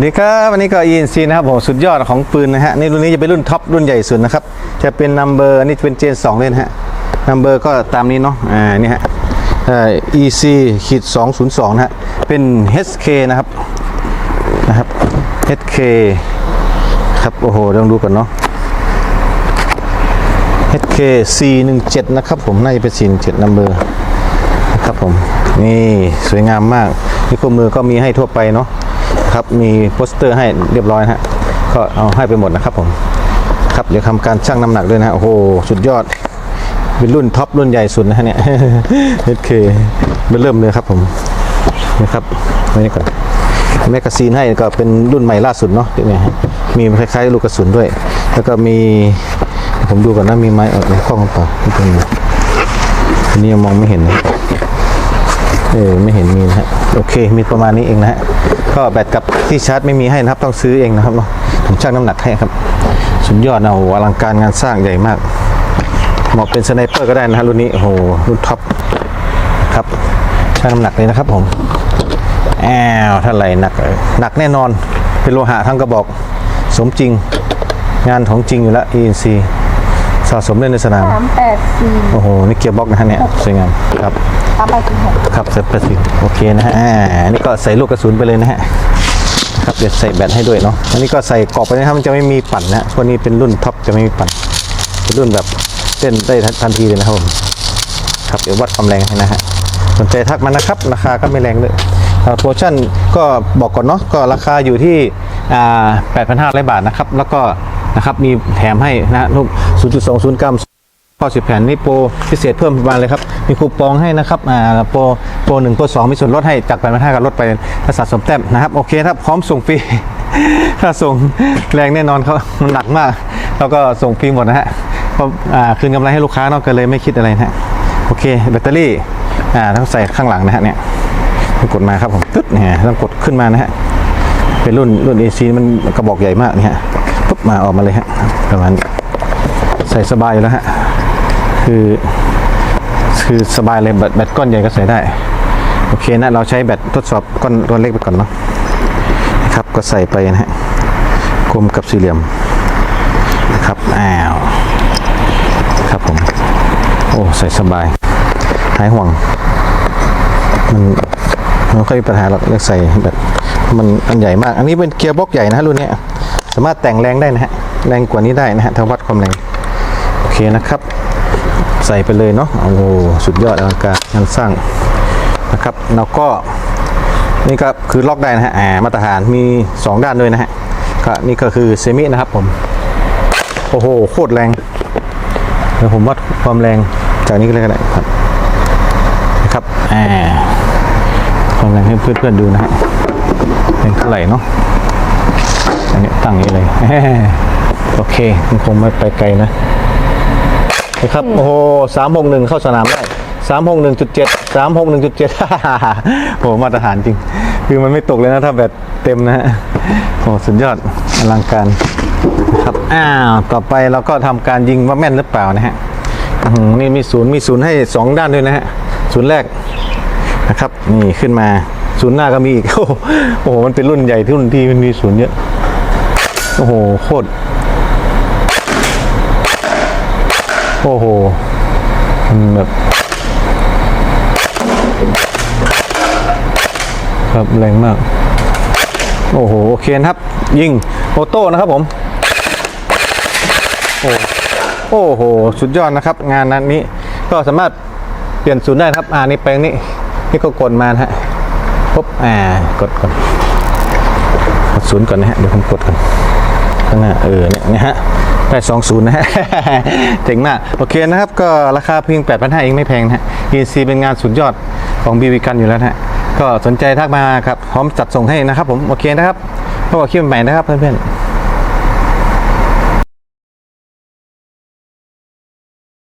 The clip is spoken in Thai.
สวัสดีครับวันนี้ก็ ENC นะครับผมสุดยอดของปืนนะฮะนี่รุ่นนี้จะเป็นรุ่นท็อปรุ่นใหญ่สุดนะครับจะเป็นนัมเบอร์นี่เป็นเจน2เลยนะฮะนัมเบอร์ก็ตามนี้เนาะอ่านี่ฮะเอ่อ EC ขีด202นะฮะเป็น HK นะครับนะครับ HK ครับโอ้โหลองดูก่อนเนาะ HK C17 นะครับผมน่าจะเป็น C17 นัมเบอร์นะครับผมนี่สวยงามมากนี่คู่มือก็มีให้ทั่วไปเนาะ ครับมีโปสเตอร์ให้เรียบร้อยนะฮะก็เอาให้ไปหมดนะครับผมครับเดี๋ยวทำการชั่งน้ำหนักด้วยนะฮะโอ้โหสุดยอดเป็นรุ่นท็อปรุ่นใหญ่สุดนะฮะเนี่ยโอเคเป็นเริ่มเลยครับผมนะครับไว้นี่ก่อนแมกกาซีนให้ก็เป็นรุ่นใหม่ล่าสุดเนาะเดี๋ยวนี้มีคล้ายๆลูกกระสุนด้วย แล้วก็มีผมดูก่อนนะมีไม้เออในกล้องเปล่าไม่เป็นไรอันนี้ยังมองไม่เห็นนะเออไม่เห็นมีนะฮะโอเคมีประมาณนี้เองนะฮะ ก็แบตกับที่ชาร์จไม่มีให้นะครับต้องซื้อเองนะครับเนาะผมชั่งน้ำหนักให้ครับ สุดยอดนะโอ้โหอลังการงานสร้างใหญ่มากเหมาะเป็นสไนเปอร์ก็ได้นะฮะรุ่นนี้โอ้โหรุ่นท็อปครับชั่งน้ำหนักเลยนะครับผมแอวเท่าไหร่หนักเอ่ยหนักแน่นอนเป็นโลหะทั้งกระบอกสมจริงงานของจริงอยู่แล้ว ENC สะสมเล่นในสนามสามแปดสี่โอ้โหนี่เกียร์บ็อกซ์นะฮะเนี่ยสวยงามครับ สามแปดสี่หกครับเซฟเปร์สิโอเคนะฮะอ่าอันนี่ก็ใส่ลูกกระสุนไปเลยนะฮะครับเดี๋ยวใส่แบตให้ด้วยเนาะอันนี้ก็ใส่กรอบไปนะครับมันจะไม่มีปั่นนะพวกนี้เป็นรุ่นท็อปจะไม่มีปั่นเป็นรุ่นแบบเล่นได้ทันทีเลยนะครับผมครับเดี๋ยววัดความแรงให้นะฮะสนใจทักมานะครับ ราคาก็ไม่แรงเลยโปรโมชั่นก็บอกก่อนเนาะก็ราคาอยู่ที่อ่า8,500 บาทนะครับ แล้วก็นะครับมีแถมให้นะฮะลูก0.20กรัม ข้อสิบแผ่นนี่โปรพิเศษเพิ่มมาเลยครับมีคูปองให้นะครับอ่าโปรโปรหนึ่งโปรสองมีส่วนลดให้จากแปดพันห้ากับลดไปถ้าสะสมแต้มนะครับโอเคครับพร้อมส่งฟรีถ้าส่งแรงแน่นอนเขามันหนักมาก แล้วก็ส่งฟรีหมดนะฮะเพราะอ่าคืนกำไรให้ลูกค้านอกก็เลยไม่คิดอะไรนะฮะโอเคแบตเตอรี่อ่าต้องใส่ข้างหลังนะฮะเนี่ยกดมาครับผมตึ๊ดเนี่ยต้องกดขึ้นมานะฮะเป็นรุ่นรุ่น AC มันกระบอกใหญ่มากนี่ฮะปุ๊บมาออกมาเลยฮะประมาณใส่สบายอยู่แล้วฮะ คือคือสบายเลยแบตแบตก้อนใหญ่ก็ใส่ได้ โอเคนะ เราใช้แบตทดสอบก้อนก้อนเล็กไปก่อนเนาะนะครับก็ใส่ไปนะฮะกลมกับสี่เหลี่ยมนะครับอ้าวครับผมโอ้ใส่สบายหายห่วง มันมันไม่ค่อยมีปัญหาหรอกเรื่องใส่แบตมันอันใหญ่มาก อันนี้เป็นเกียร์บล็อกใหญ่นะฮะรุ่นนี้สามารถแต่งแรงได้นะฮะแรงกว่านี้ได้นะฮะถ้าวัดความแรงโอเคนะครับ ใส่ไปเลยเนาะโอ้โหสุดยอดอลังการงานสร้างนะครับแล้วก็นี่ก็คือล็อกได้นะฮะอ่ามาตรฐานมี 2 ด้านด้วยนะฮะก็นี่ก็คือเซมินะครับผมโอ้โหโคตรแรงเดี๋ยวผมวัดความแรงจากนี้ก็เลยก็ได้ครับนะครับอ่าความแรงให้เพื่อนๆดูนะฮะแรงเท่าไหร่เนาะอันนี้ตั้งย่างนี้เลยโอเคมันคงไม่ไปไกลนะ นะครับ โอ้โหสามหกหนึ่งเข้าสนามได้สามหกหนึ่งจุดเจ็ดสามหกหนึ่งจุดเจ็ดโอ้โหมาตรฐานจริง คือมันไม่ตกเลยนะถ้าแบบเต็มนะฮะโอ้สุดยอดอลังการนะครับอ้าวต่อไปเราก็ทำการยิงว่าแม่นหรือเปล่านะฮะอื้อหือนี่มีศูนย์มีศูนย์ให้สองด้านด้วยนะฮะศูนย์แรกนะครับนี่ขึ้นมาศูนย์หน้าก็มีอีกโอ้โหโอ้โหมันเป็นรุ่นใหญ่ที่รุ่นที่มันมีศูนย์เยอะโอ้โหโคตร โอ้โหมแบบครับแรงมาก โอ้โห โอเคนะครับ ยิงโอโต้นะครับผม โอ้โอ้โห สุดยอดนะครับ งานนั้นนี้ ก็สามารถเปลี่ยนศูนย์ได้ครับ อ่านี่แปลงนี้ นี่ก็กดมาฮะปุ๊บอ่ากดก่อนกดศูนย์ก่อนนะฮะ เดี๋ยวผมกดก่อนข้างหน้าเออเนี่ยนะฮะ ได้สองศูนย์นะฮะเจ๋งมาก โอเคนะครับ ก็ราคาเพียง 8 5 0 0 เองไม่แพงนะฮะ ENC เป็นงานสุดยอดของ BB กันอยู่แล้วนะฮะ ก็สนใจทักมาครับ พร้อมจัดส่งให้นะครับผม โอเคนะครับพบกับคลิปใหม่นะครับเพื่อนๆ